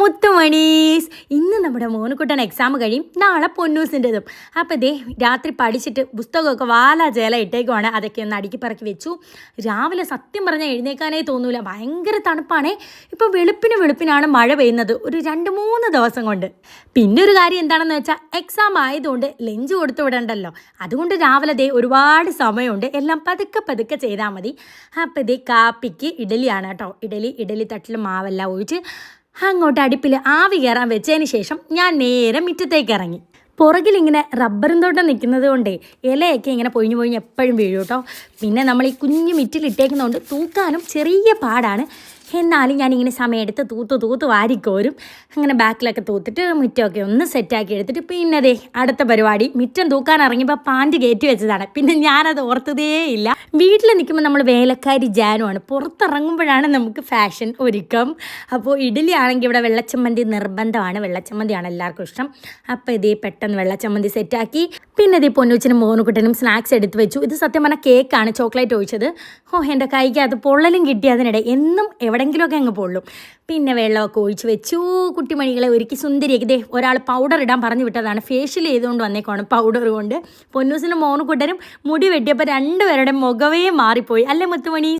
മുത്തുമണീസ്. ഇന്ന് നമ്മുടെ മോനുക്കുട്ടൻ എക്സാം കഴിയും. നാളെ പൊന്നൂസിന്റെതും അപ്പോൾ ദേ രാത്രി പഠിച്ചിട്ട് പുസ്തകമൊക്കെ വാല ജേല ഇട്ടേക്കുവാണ്. അതൊക്കെ ഒന്ന് അടുക്കി പറക്കി വെച്ചു. രാവിലെ സത്യം പറഞ്ഞാൽ എഴുന്നേക്കാനേ തോന്നൂല. ഭയങ്കര തണുപ്പാണേ. ഇപ്പോൾ വെളുപ്പിന് വെളുപ്പിനാണ് മഴ പെയ്യുന്നത്. ഒരു രണ്ട് മൂന്ന് ദിവസം കൊണ്ട്. പിന്നെ ഒരു കാര്യം എന്താണെന്ന് വെച്ചാൽ എക്സാം ആയതുകൊണ്ട് ലഞ്ച് കൊടുത്തു വിടണ്ടല്ലോ. അതുകൊണ്ട് രാവിലെ ദേ ഒരുപാട് സമയമുണ്ട്. എല്ലാം പതുക്കെ പതുക്കെ ചെയ്താൽ മതി. അപ്പോൾ ദേ കാപ്പിക്ക് ഇഡലിയാണ് കേട്ടോ. ഇഡലി ഇഡലി തട്ടിൽ മാവെല്ലാം ഒഴിച്ച് അങ്ങോട്ട് അടുപ്പിൽ ആവി കയറാൻ വെച്ചതിന് ശേഷം ഞാൻ നേരെ മുറ്റത്തേക്ക് ഇറങ്ങി. പുറകിൽ ഇങ്ങനെ റബ്ബറും തോട്ടം നിൽക്കുന്നത് കൊണ്ടേ ഇലയൊക്കെ ഇങ്ങനെ പൊഴിഞ്ഞു പൊഴിഞ്ഞ് എപ്പോഴും വീഴും കേട്ടോ. പിന്നെ നമ്മൾ ഈ കുഞ്ഞു മിറ്റിലിട്ടേക്കുന്നതുകൊണ്ട് തൂക്കാനും ചെറിയ പാടാണ്. എന്നാലും ഞാനിങ്ങനെ സമയമെടുത്ത് തൂത്ത് തൂത്ത് വാരിക്കോരും. അങ്ങനെ ബാക്കിലൊക്കെ തൂത്തിട്ട് മുറ്റമൊക്കെ ഒന്ന് സെറ്റാക്കി എടുത്തിട്ട് പിന്നെ അതെ അടുത്ത പരിപാടി. മുറ്റം തൂക്കാൻ ഇറങ്ങിയപ്പോൾ പാന്റ് കയറ്റി വെച്ചതാണ്. പിന്നെ ഞാനത് ഓർത്തതേ ഇല്ല. വീട്ടിൽ നിൽക്കുമ്പോൾ നമ്മൾ വേലക്കാരി ജാനുമാണ് പുറത്തിറങ്ങുമ്പോഴാണ് നമുക്ക് ഫാഷൻ ഒരുക്കം. അപ്പോൾ ഇഡലി ആണെങ്കിൽ ഇവിടെ വെള്ളച്ചമ്മന്തി നിർബന്ധമാണ്. വെള്ളച്ചമ്മന്തിയാണ് എല്ലാവർക്കും ഇഷ്ടം. അപ്പോൾ ഇതേ പെട്ടെന്ന് വെള്ളച്ചമ്മന്തി സെറ്റാക്കി. പിന്നെ ഇതേ പൊന്നുച്ചിനും മോനുകുട്ടനും സ്നാക്സ് എടുത്ത് വെച്ചു. ഇത് സത്യം പറഞ്ഞാൽ കേക്കാണ് ചോക്ലേറ്റ് ഒഴിച്ചത്. ഓ എന്റെ കൈക്ക് അത് പൊള്ളലും കിട്ടി അതിനിടെ. എന്നും എവിടെങ്കിലുമൊക്കെ അങ്ങ് പൊള്ളും. പിന്നെ വെള്ളമൊക്കെ ഒഴിച്ച് വെച്ചു. കുട്ടിമണികളെ ഒരുക്കി സുന്ദരിയാക്കി. ദേ ഒരാൾ പൗഡർ ഇടാൻ പറഞ്ഞു വിട്ടതാണ്. ഫേഷ്യൽ ചെയ്തുകൊണ്ട് വന്നേക്കാണ് പൗഡർ കൊണ്ട്. പൊന്നൂസിനും കൂട്ടരും മുടി വെട്ടിയപ്പോൾ രണ്ടുപേരുടെ മുഖവേ മാറിപ്പോയി. അല്ലേ മുത്തുമണി?